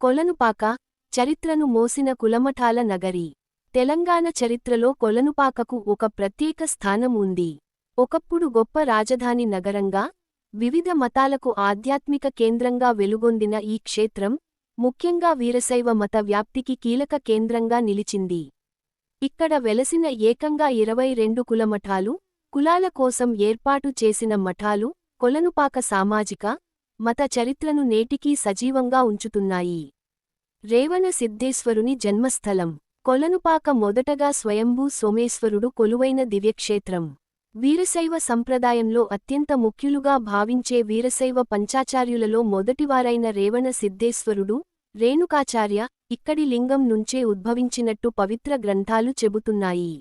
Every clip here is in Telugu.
కొలనుపాక చరిత్రను మోసిన కులమఠాల నగరి. తెలంగాణ చరిత్రలో కొలనుపాకకు ఒక ప్రత్యేక స్థానం ఉంది. ఒకప్పుడు గొప్ప రాజధాని నగరంగా వివిధ మతాలకు ఆధ్యాత్మిక కేంద్రంగా వెలుగొందిన ఈ క్షేత్రం ముఖ్యంగా వీరశైవ మత వ్యాప్తికి కీలక కేంద్రంగా నిలిచింది. ఇక్కడ వెలసిన ఏకంగా ఇరవై రెండు కులమఠాలు కులాల కోసం ఏర్పాటు చేసిన మఠాలు కొలనుపాక సామాజిక మత చరిత్రను నేటికీ సజీవంగా ఉంచుతున్నాయి. రేవణ సిద్ధేశ్వరుని జన్మస్థలం. కొలనుపాక మొదటగా స్వయంభూ సోమేశ్వరుడు కొలువైన దివ్యక్షేత్రం. వీరశైవ సంప్రదాయంలో అత్యంత ముఖ్యులుగా భావించే వీరశైవ పంచాచార్యులలో మొదటివారైన రేవణ సిద్ధేశ్వరుడు రేణుకాచార్య ఇక్కడి లింగం నుంచే ఉద్భవించినట్టు పవిత్ర గ్రంథాలు చెబుతున్నాయి.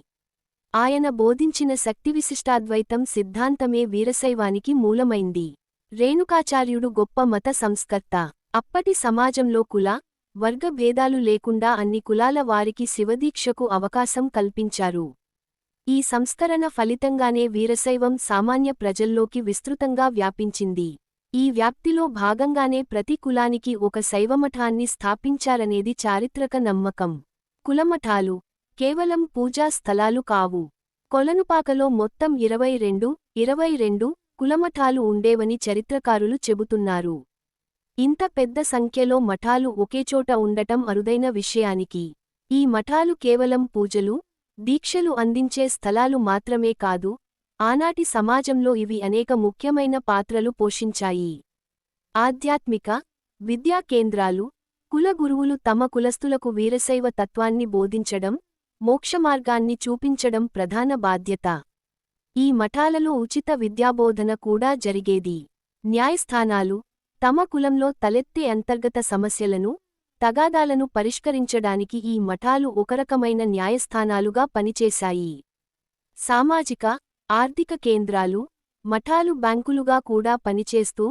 ఆయన బోధించిన శక్తివిశిష్టాద్వైతం సిద్ధాంతమే వీరశైవానికి మూలమైంది. రేణుకాచార్యుడు గొప్ప మత సంస్కర్త. అప్పటి సమాజంలో కుల వర్గ భేదాలు లేకుండా అన్ని కులాల వారికి శివదీక్షకు అవకాశం కల్పించారు. ఈ సంస్కరణ ఫలితంగానే వీరశైవం సామాన్య ప్రజల్లోకి విస్తృతంగా వ్యాపించింది. ఈ వ్యాప్తిలో భాగంగానే ప్రతి కులానికి ఒక శైవమఠాన్ని స్థాపించారనేది చారిత్రక నమ్మకం. కులమఠాలు కేవలం పూజా స్థలాలు కావు. కొలనుపాకలో మొత్తం ఇరవై రెండు ఇరవై రెండు కులమఠాలు ఉండేవని చరిత్రకారులు చెబుతున్నారు. ఇంత పెద్ద సంఖ్యలో మఠాలు ఒకేచోట ఉండటం అరుదైన విషయానికి. ఈ మఠాలు కేవలం పూజలు దీక్షలు అందించే స్థలాలు మాత్రమే కాదు ఆనాటి సమాజంలో ఇవి అనేక ముఖ్యమైన పాత్రలు పోషించాయి. ఆధ్యాత్మిక విద్యా కేంద్రాలు కుల గురువులు తమ కులస్థులకు వీరశైవ తత్వాన్ని బోధించడం మోక్షమార్గాన్ని చూపించడం ప్రధాన బాధ్యత. ఈ మఠాలలో ఉచిత విద్యాబోధన కూడా జరిగేది. న్యాయస్థానాలు తమ కులంలో తలెత్తే అంతర్గత సమస్యలను తగాదాలను పరిష్కరించడానికి ఈ మఠాలు ఒకరకమైన న్యాయస్థానాలుగా పనిచేశాయి. సామాజిక ఆర్థిక కేంద్రాలు మఠాలు బ్యాంకులుగా కూడా పనిచేస్తూ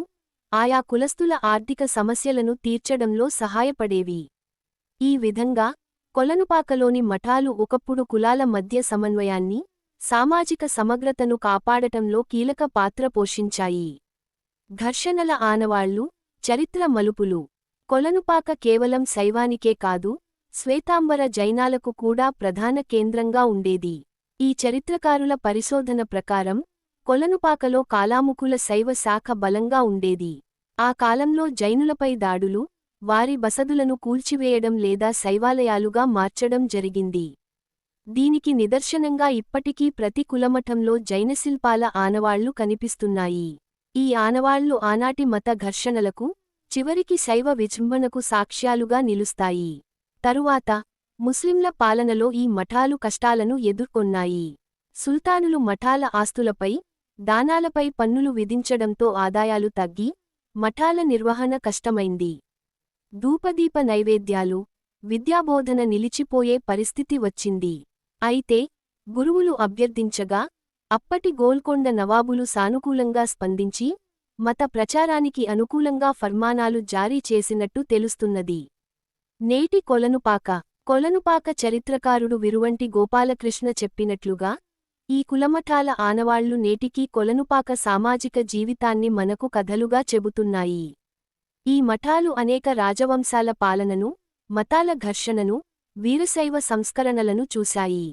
ఆయా కులస్తుల ఆర్థిక సమస్యలను తీర్చడంలో సహాయపడేవి. ఈ విధంగా కొలనుపాకలోని మఠాలు ఒకప్పుడు కులాల మధ్య సమన్వయాన్ని సామాజిక సమగ్రతను కాపాడటంలో కీలక పాత్ర పోషించాయి. ఘర్షణల ఆనవాళ్ళు చరిత్ర మలుపులు. కొలనుపాక కేవలం శైవానికే కాదు శ్వేతాంబర జైనాలకు కూడా ప్రధాన కేంద్రంగా ఉండేది. ఈ చరిత్రకారుల పరిశోధన ప్రకారం కొలనుపాకలో కాలాముకుల శైవ శాఖ బలంగా ఉండేది. ఆ కాలంలో జైనులపై దాడులు వారి బసదులను కూల్చివేయడం లేదా శైవాలయాలుగా మార్చడం జరిగింది. దీనికి నిదర్శనంగా ఇప్పటికీ ప్రతి కులమఠంలో జైనశిల్పాల ఆనవాళ్ళు కనిపిస్తున్నాయి. ఈ ఆనవాళ్ళు ఆనాటి మత ఘర్షణలకు చివరికి శైవ విజృంభణకు సాక్ష్యాలుగా నిలుస్తాయి. తరువాత ముస్లింల పాలనలో ఈ మఠాలు కష్టాలను ఎదుర్కొన్నాయి. సుల్తానులు మఠాల ఆస్తులపై దానాలపై పన్నులు విధించడంతో ఆదాయాలు తగ్గి మఠాల నిర్వహణ కష్టమైంది. ధూపదీప నైవేద్యాలు విద్యాబోధన నిలిచిపోయే పరిస్థితి వచ్చింది. అయితే గురువులు అభ్యర్థించగా అప్పటి గోల్కొండ నవాబులు సానుకూలంగా స్పందించి మత ప్రచారానికి అనుకూలంగా ఫర్మానాలు జారీ చేసినట్టు తెలుస్తున్నది. నేటి కొలనుపాక. కొలనుపాక చరిత్రకారుడు విరువంటి గోపాలకృష్ణ చెప్పినట్లుగా ఈ కులమఠాల ఆనవాళ్ళు నేటికీ కొలనుపాక సామాజిక జీవితాన్ని మనకు కథలుగా చెబుతున్నాయి. ఈ మఠాలు అనేక రాజవంశాల పాలనను మతాల ఘర్షణను వీరశైవ సంస్కరణలను చూశాయి.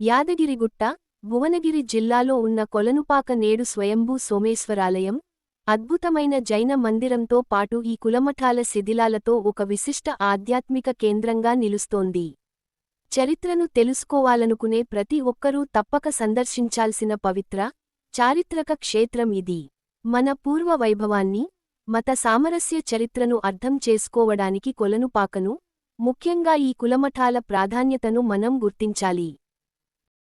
యాదగిరిగుట్ట భువనగిరి జిల్లాలో ఉన్న కొలనుపాక నేడు స్వయంభూ సోమేశ్వరాలయం అద్భుతమైన జైన మందిరంతో పాటు ఈ కులమఠాల శిథిలాలతో ఒక విశిష్ట ఆధ్యాత్మిక కేంద్రంగా నిలుస్తోంది. చరిత్రను తెలుసుకోవాలనుకునే ప్రతి ఒక్కరూ తప్పక సందర్శించాల్సిన పవిత్ర చారిత్రక క్షేత్రం ఇది. మన పూర్వ వైభవాన్ని మత సామరస్య చరిత్రను అర్థం చేసుకోవడానికి కొలనుపాకను ముఖ్యంగా ఈ కులమఠాల ప్రాధాన్యతను మనం గుర్తించాలి.